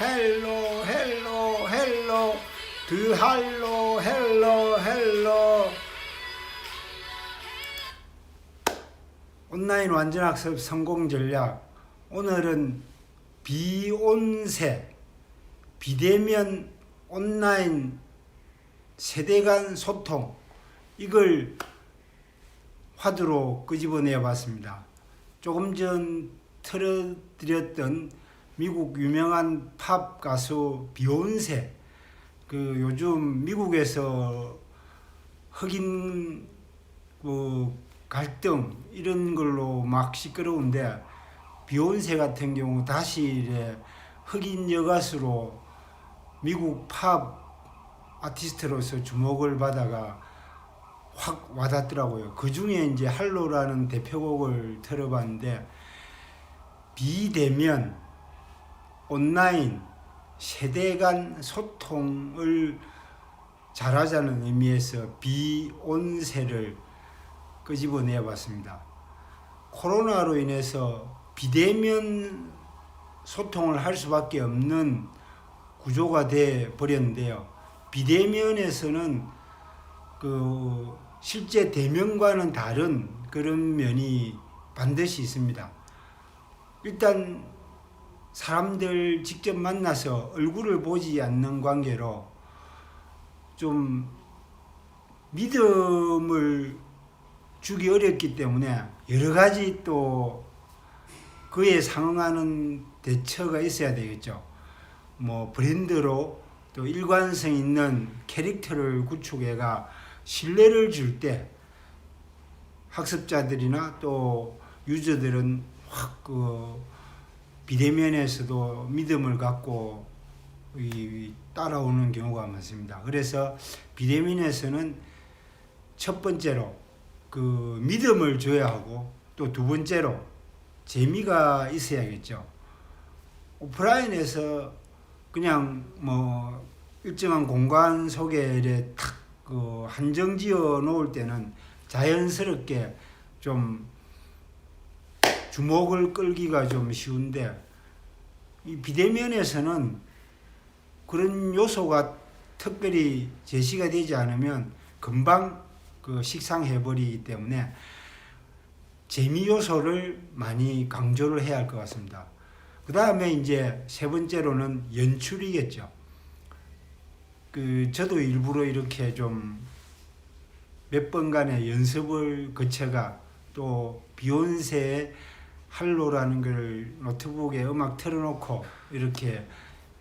헬로 헬로 헬로. 드할로 헬로 헬로. 온라인 완전학습 성공 전략. 오늘은 비온세. 비대면 온라인 세대 간 소통. 이걸 화두로 끄집어내 봤습니다. 조금 전 틀어드렸던 미국 유명한 팝 가수 비욘세 그 요즘 미국에서 흑인 그 갈등 이런 걸로 막 시끄러운데 비욘세 같은 경우 다시 이래 흑인 여가수로 미국 팝 아티스트로서 주목을 받아가 확 와닿더라고요. 그 중에 이제 할로라는 대표곡을 들어봤는데 비대면 온라인 세대 간 소통을 잘하자는 의미에서 비온세를 끄집어내 봤습니다. 코로나로 인해서 비대면 소통을 할 수밖에 없는 구조가 돼 버렸는데요. 비대면에서는 그 실제 대면과는 다른 그런 면이 반드시 있습니다. 일단 사람들 직접 만나서 얼굴을 보지 않는 관계로 좀 믿음을 주기 어렵기 때문에 여러 가지 또 그에 상응하는 대처가 있어야 되겠죠. 뭐 브랜드로 또 일관성 있는 캐릭터를 구축해가 신뢰를 줄 때 학습자들이나 또 유저들은 확그 비대면에서도 믿음을 갖고 이 따라오는 경우가 많습니다. 그래서 비대면에서는 첫 번째로 그 믿음을 줘야 하고 또 두 번째로 재미가 있어야겠죠. 오프라인에서 그냥 뭐 일정한 공간 속에 이렇게 탁그 한정 지어 놓을 때는 자연스럽게 좀 주목을 끌기가 좀 쉬운데 이 비대면에서는 그런 요소가 특별히 제시가 되지 않으면 금방 그 식상해 버리기 때문에 재미 요소를 많이 강조를 해야 할 것 같습니다. 그 다음에 이제 세 번째로는 연출이겠죠. 그 저도 일부러 이렇게 좀 몇 번간의 연습을 거쳐가 또 비욘세의 할로라는 걸 노트북에 음악 틀어놓고 이렇게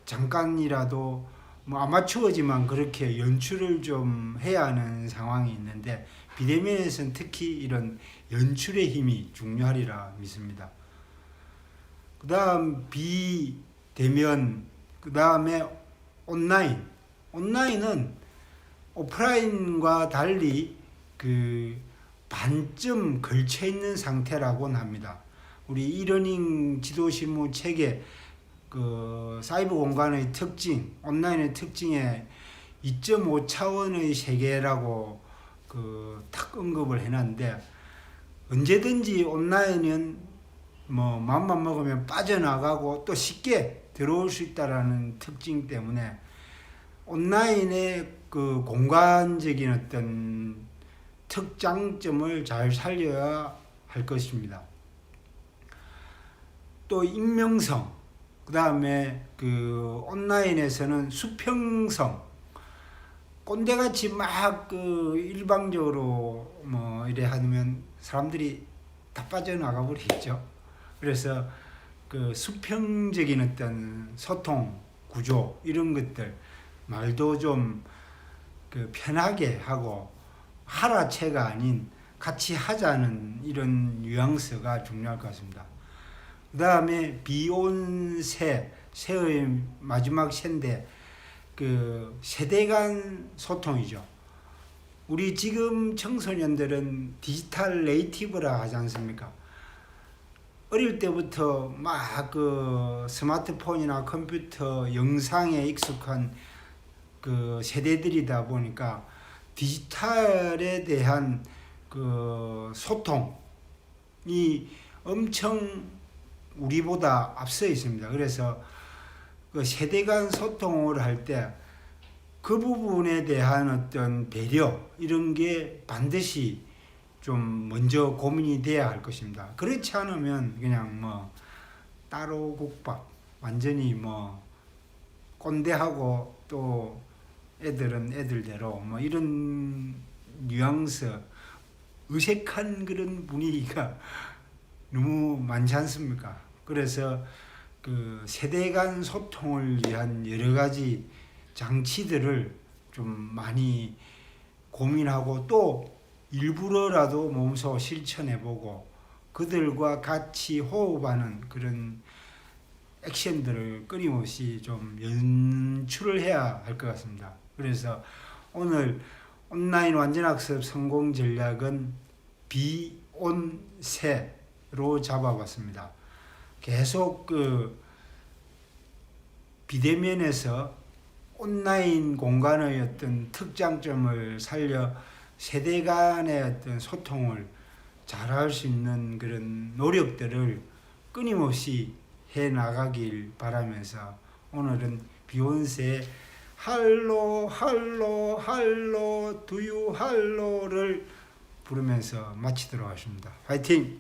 잠깐이라도 뭐 아마추어지만 그렇게 연출을 좀 해야 하는 상황이 있는데 비대면에서는 특히 이런 연출의 힘이 중요하리라 믿습니다. 그 다음 비대면, 그 다음에 온라인. 온라인은 오프라인과 달리 그 반쯤 걸쳐 있는 상태라고는 합니다. 우리 이러닝 지도 실무 책에 그 사이버 공간의 특징, 온라인의 특징에 2.5 차원의 세계라고 그 탁 언급을 해놨는데 언제든지 온라인은 뭐 마음만 먹으면 빠져나가고 또 쉽게 들어올 수 있다라는 특징 때문에 온라인의 그 공간적인 어떤 특장점을 잘 살려야 할 것입니다. 또 익명성, 그 다음에 그 온라인에서는 수평성, 꼰대같이 막 그 일방적으로 뭐 이래 하면 사람들이 다 빠져나가 버리겠죠. 그래서 그 수평적인 어떤 소통 구조 이런 것들 말도 좀 그 편하게 하고 하라체가 아닌 같이 하자는 이런 뉘앙스가 중요할 것 같습니다. 그 다음에 비온세 세의 마지막 세인데 그 세대 간 소통이죠. 우리 지금 청소년들은 디지털 네이티브라 하지 않습니까? 어릴 때부터 막 그 스마트폰이나 컴퓨터 영상에 익숙한 그 세대들이다 보니까 디지털에 대한 그 소통이 엄청 우리보다 앞서 있습니다. 그래서 그 세대 간 소통을 할 때 그 부분에 대한 어떤 배려 이런 게 반드시 좀 먼저 고민이 돼야 할 것입니다. 그렇지 않으면 그냥 뭐 따로 국밥 완전히 뭐 꼰대하고 또 애들은 애들대로 뭐 이런 뉘앙스 의색한 그런 분위기가 너무 많지 않습니까? 그래서 그 세대 간 소통을 위한 여러 가지 장치들을 좀 많이 고민하고 또 일부러라도 몸소 실천해보고 그들과 같이 호흡하는 그런 액션들을 끊임없이 좀 연출을 해야 할 것 같습니다. 그래서 오늘 온라인 완전학습 성공 전략은 비온세 로 잡아봤습니다. 계속 그 비대면에서 온라인 공간의 어떤 특장점을 살려 세대 간의 어떤 소통을 잘 할 수 있는 그런 노력들을 끊임없이 해 나가길 바라면서 오늘은 비욘세 할로 할로 할로 두유 할로를 부르면서 마치도록 하겠습니다. 화이팅!